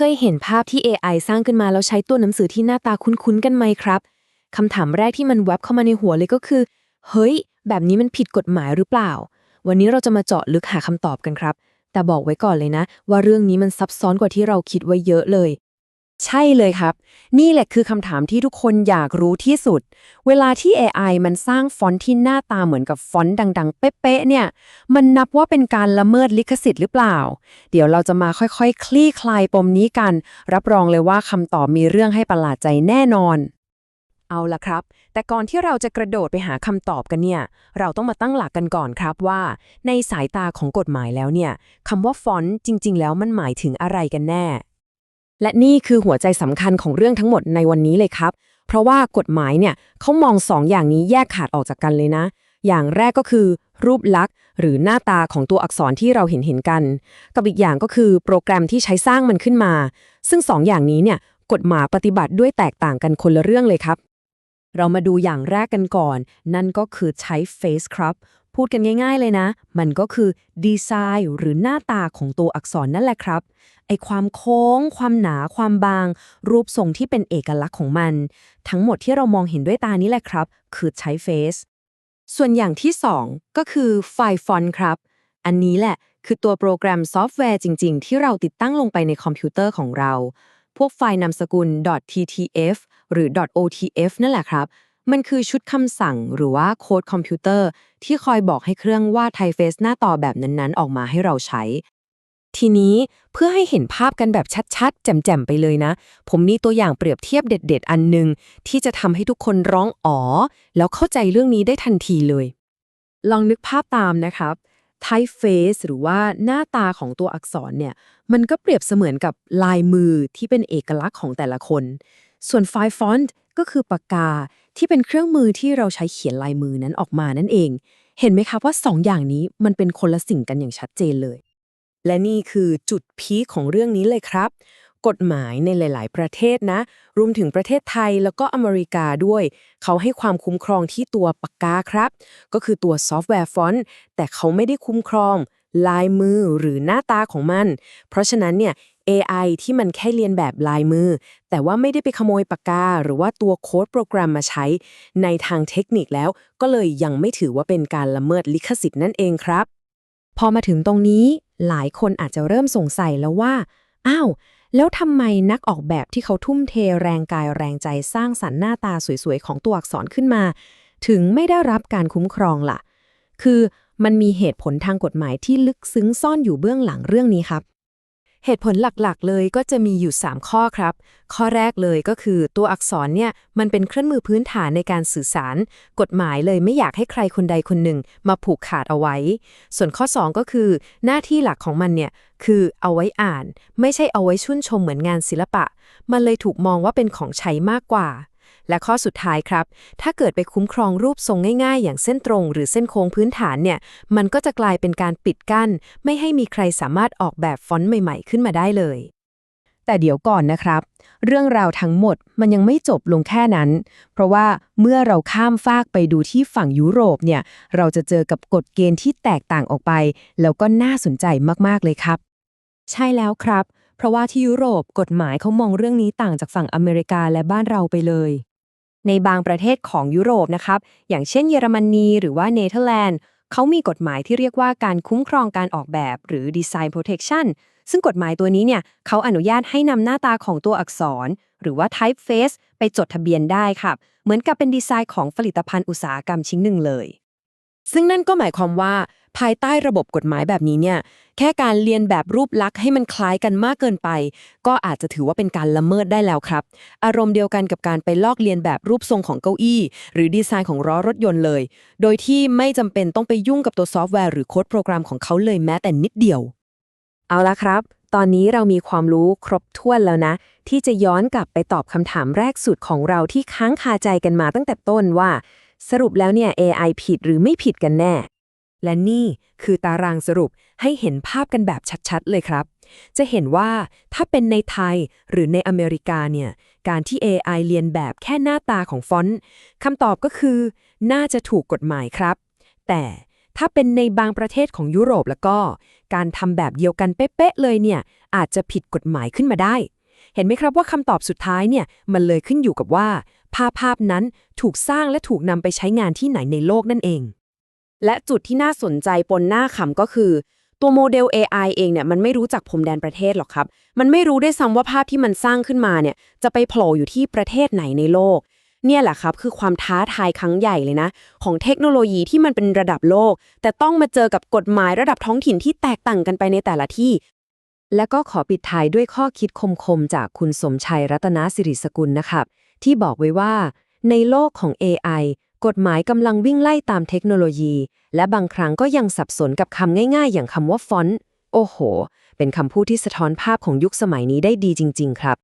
เคยเห็นภาพที่ AI สร้างขึ้นมาแล้วใช้ตัวหนังสือที่หน้าตาคุ้นๆกันไหมครับคำถามแรกที่มันแวบเข้ามาในหัวเลยก็คือ เฮ้ย แบบนี้มันผิดกฎหมายหรือเปล่า วันนี้เราจะมาเจาะลึกหาคำตอบกันครับ แต่บอกไว้ก่อนเลยนะ ว่าเรื่องนี้มันซับซ้อนกว่าที่เราคิดไว้เยอะเลย ใช่เลยครับ นี่แหละคือคำถามที่ทุกคนอยากรู้ที่สุด เวลาที่ AI มันสร้างฟอนต์ที่หน้าตาเหมือนกับฟอนต์ดัง ๆ เป๊ะๆเนี่ย มันนับว่าเป็นการละเมิดลิขสิทธิ์หรือเปล่า เดี๋ยวเราจะมาค่อยๆคคลี่คลายปมนี้กัน รับรองเลยว่าคำตอบมีเรื่องให้ประหลาดใจแน่นอน เอาละครับ แต่ก่อนที่เราจะกระโดดไปหาคำตอบกันเนี่ย เราต้องมาตั้งหลักกันก่อนครับว่า ในสายตาของกฎหมายแล้วเนี่ยคำว่าฟอนต์จริง ๆ แล้วมันหมายถึงอะไรกันแน่ และนี่คือหัวใจสำคัญของเรื่องทั้งหมดในวันนี้เลยครับ เพราะว่ากฎหมายเนี่ยเขามองสองอย่างนี้แยกขาดออกจากกันเลยนะ อย่างแรกก็คือ รูปลักษณ์ หรือหน้าตาของตัวอักษรที่เราเห็นเห็นกัน กับอีกอย่างก็คือโปรแกรมที่ใช้สร้างมันขึ้นมา ซึ่งสองอย่างนี้เนี่ยกฎหมายปฏิบัติด้วยแตกต่างกันคนละเรื่องเลยครับ เรามาดูอย่างแรกกันก่อน นั่นก็คือใช้ face ครับ พูดกันง่าย ๆ เลยนะ มันก็คือดีไซน์หรือหน้าตาของตัวอักษรนั่นแหละครับ ไอความโค้ง ความหนา ความบาง รูปทรงที่เป็นเอกลักษณ์ของมัน ทั้งหมดที่เรามองเห็นด้วยตานี้แหละครับ คือใช้ face ส่วนอย่างที่ 2 ก็คือไฟล์ฟอนต์ครับ อันนี้แหละคือตัวโปรแกรมซอฟต์แวร์จริง ๆ ที่เราติดตั้งลงไปในคอมพิวเตอร์ของเรา พวกไฟล์นามสกุล .ttf หรือ .otf นั่นแหละครับ มันคือชุดคำสั่งหรือว่าโค้ดคอมพิวเตอร์ ที่คอยบอกให้เครื่องวาดไทเฟซหน้าต่อแบบนั้นๆ ออกมาให้เราใช้ ทีนี้เพื่อให้เห็นภาพกันแบบชัดๆ แจ่มๆ ไปเลยนะ ผมมีตัวอย่างเปรียบเทียบเด็ด ๆ อันหนึ่งที่จะทำให้ทุกคนร้องอ๋อ แล้วเข้าใจเรื่องนี้ได้ทันทีเลย ลองนึกภาพตามนะครับ typeface หรือว่าหน้าตาของตัวอักษรเนี่ย มันก็เปรียบเสมือนกับลายมือที่เป็นเอกลักษณ์ของแต่ละคน ส่วน file font ก็คือปากกา ที่เป็นเครื่องมือที่เราใช้เขียนลายมือนั้นออกมานั่นเอง เห็นไหมครับว่าสองอย่างนี้มันเป็นคนละสิ่งกันอย่างชัดเจนเลย และนี่คือจุดพีคของเรื่องนี้เลยครับ กฎหมายในหลาย ๆ ประเทศนะ รวมถึงประเทศไทยแล้วก็อเมริกาด้วย เขาให้ความคุ้มครองที่ตัวปากกาครับ ก็คือตัวซอฟต์แวร์ฟอนต์แต่เขาไม่ได้คุ้มครอง ลายมือหรือหน้าตาของมัน เพราะฉะนั้นเนี่ย AI ที่มันแค่เรียนแบบลายมือ แต่ว่าไม่ได้ไปขโมยปากกา หรือว่าตัวโค้ดโปรแกรมมาใช้ ในทางเทคนิคแล้ว ก็เลยยังไม่ถือว่าเป็นการละเมิดลิขสิทธิ์นั่นเองครับ พอมาถึงตรงนี้ หลายคนอาจจะเริ่มสงสัยแล้วว่า อ้าว แล้วทำไมนักออกแบบที่เขาทุ่มเทแรงกายแรงใจสร้างสรรค์หน้าตาสวยๆของตัวอักษรขึ้นมา ถึงไม่ได้รับการคุ้มครองล่ะ คือ มันมีเหตุผลทางกฎหมายที่ลึกซึ้งซ่อนอยู่เบื้องหลังเรื่องนี้ครับ เหตุผลหลักๆ เลยก็จะมีอยู่ 3 ข้อครับ ข้อแรกเลยก็คือตัวอักษรเนี่ยมันเป็นเครื่องมือพื้นฐานในการสื่อสาร กฎหมายเลยไม่อยากให้ใครคนใดคนหนึ่ง มาผูกขาดเอาไว้ ส่วนข้อ 2 ก็คือ หน้าที่หลักของมันเนี่ยคือเอาไว้อ่าน ไม่ใช่เอาไว้ชื่นชมเหมือนงานศิลปะ มันเลยถูกมองว่าเป็นของใช้มากกว่า และข้อสุดท้ายครับ ถ้าเกิดไปคุ้มครองรูปทรงง่ายๆ อย่างเส้นตรง หรือเส้นโค้งพื้นฐานเนี่ย มันก็จะกลายเป็นการปิดกั้น ไม่ให้มีใครสามารถออกแบบฟอนต์ใหม่ๆ ขึ้นมาได้เลย แต่เดี๋ยวก่อนนะครับ เรื่องราวทั้งหมดมันยังไม่จบลงแค่นั้น เพราะว่าเมื่อเราข้ามฟากไปดูที่ฝั่งยุโรปเนี่ย เราจะเจอกับกฎเกณฑ์ที่แตกต่างออกไป แล้วก็น่าสนใจมากๆเลยครับ ใช่แล้วครับ เพราะว่าที่ยุโรปกฎหมายเขามองเรื่องนี้ต่างจากฝั่งอเมริกาและบ้านเราไปเลย ในบางประเทศของยุโรปนะครับ อย่างเช่นเยอรมนีหรือว่าเนเธอร์แลนด์เขามีกฎหมายที่เรียกว่าการคุ้มครองการออกแบบ หรือ Design Protection ซึ่งกฎหมายตัวนี้เนี่ยเขาอนุญาตให้นำหน้าตาของตัวอักษร หรือว่า typeface ไปจดทะเบียนได้ครับ เหมือนกับเป็นดีไซน์ของผลิตภัณฑ์อุตสาหกรรมชิ้นหนึ่งเลย ซึ่งนั่นก็หมายความว่า ภายใต้ระบบกฎหมายแบบนี้เนี่ย แค่การเรียนแบบรูปลักษณ์ให้มันคล้ายกันมากเกินไป ก็อาจจะถือว่าเป็นการละเมิดได้แล้วครับ อารมณ์เดียวกันกับการไปลอกเลียนแบบรูปทรงของเก้าอี้ หรือดีไซน์ของล้อรถยนต์เลย โดยที่ไม่จำเป็นต้องไปยุ่งกับตัวซอฟต์แวร์หรือโค้ดโปรแกรมของเขาเลยแม้แต่นิดเดียว เอาละครับ ตอนนี้เรามีความรู้ครบถ้วนแล้วนะ ที่จะย้อนกลับไปตอบคำถามแรกสุดของเราที่ค้างคาใจกันมาตั้งแต่ต้นว่า สรุปแล้วเนี่ย AI ผิดหรือไม่ผิดกันแน่ และนี่คือตารางสรุปให้เห็นภาพกันแบบชัดๆ เลยครับ จะเห็นว่าถ้าเป็นในไทยหรือในอเมริกาเนี่ย การที่ AI เรียนแบบแค่หน้าตาของฟอนต์คำตอบก็คือ น่าจะถูกกฎหมายครับ แต่ถ้าเป็นในบางประเทศของยุโรปแล้วก็ การทำแบบเดียวกันเป๊ะๆเลยเนี่ย อาจจะผิดกฎหมายขึ้นมาได้ เห็นไหมครับว่าคำตอบสุดท้ายเนี่ยมันเลยขึ้นอยู่กับว่า ภาพภาพนั้นถูกสร้างและถูกนำไปใช้งานที่ไหนในโลกนั่นเอง และจุดที่น่าสนใจปนหน้าขำก็คือ ตัวโมเดล AI เองเนี่ยมันไม่รู้จักพรมแดนประเทศหรอกครับ มันไม่รู้ได้ซ้ำว่าภาพที่มันสร้างขึ้นมาเนี่ยจะไปโผล่อยู่ที่ประเทศไหนในโลก เนี่ยแหละครับคือความท้าทายครั้งใหญ่เลยนะ ของเทคโนโลยีที่มันเป็นระดับโลก แต่ต้องมาเจอกับกฎหมายระดับท้องถิ่นที่แตกต่างกันไปในแต่ละที่และก็ขอปิดท้ายด้วยข้อคิดคมๆ จากคุณสมชัยรัตนสิริสกุลนะครับ ที่บอกไว้ว่า ในโลกของ AI กฎหมายกำลังวิ่งไล่ตามเทคโนโลยี และบางครั้งก็ยังสับสนกับคำง่ายๆ อย่างคำว่าฟอนต์ โอ้โห เป็นคำพูดที่สะท้อนภาพของยุคสมัยนี้ได้ดีจริง ๆ ครับ